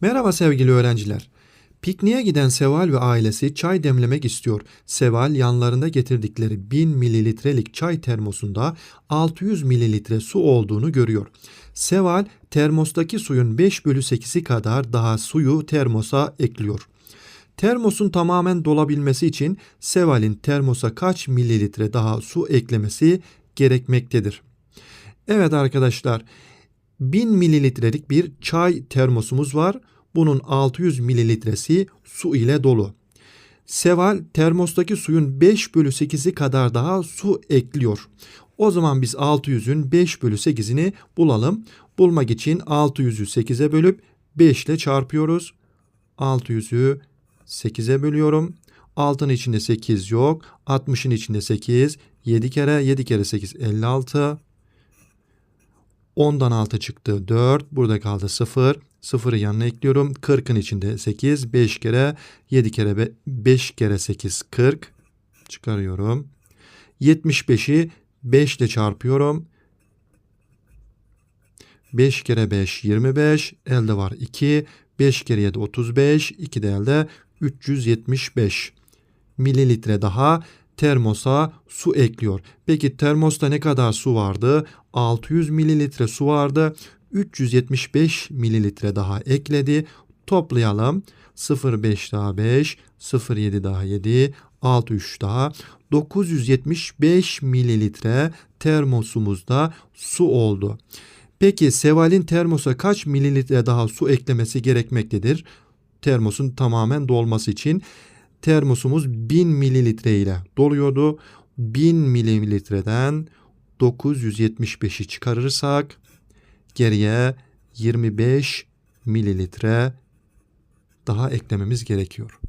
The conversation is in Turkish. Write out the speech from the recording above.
Merhaba sevgili öğrenciler. Pikniğe giden Seval ve ailesi çay demlemek istiyor. Seval yanlarında getirdikleri 1000 mililitrelik çay termosunda 600 mililitre su olduğunu görüyor. Seval termostaki suyun 5 bölü 8'i kadar daha suyu termosa ekliyor. Termosun tamamen dolabilmesi için Seval'in termosa kaç mililitre daha su eklemesi gerekmektedir? Evet arkadaşlar 1000 mililitrelik bir çay termosumuz var. Bunun 600 mililitresi su ile dolu. Seval termostaki suyun 5 bölü 8'i kadar daha su ekliyor. O zaman biz 600'ün 5 bölü 8'ini bulalım. Bulmak için 600'ü 8'e bölüp 5 ile çarpıyoruz. 600'ü 8'e bölüyorum. 6'nın içinde 8 yok. 60'ın içinde 8. 7 kere 7 kere 8 56. 10'dan 6 çıktı 4. Burada kaldı 0. 0'ı yanına ekliyorum. 40'ın içinde 8. 5 kere 7 kere 5 kere 8 40. Çıkarıyorum. 75'i 5 ile çarpıyorum. 5 kere 5 25. Elde var 2. 5 kere 7 35. 2 de elde 375 mililitre daha termosa su ekliyor. Peki termosta ne kadar su vardı? 600 mililitre su vardı. 375 mililitre daha ekledi. Toplayalım. 0,5 daha 5, 0,7 daha 7, 6,3 daha 975 mililitre termosumuzda su oldu. Peki Seval'in termosa kaç mililitre daha su eklemesi gerekmektedir? Termosun tamamen dolması için termosumuz 1000 mililitre ile doluyordu. 1000 mililitreden 975'i çıkarırsak geriye 25 mililitre daha eklememiz gerekiyor.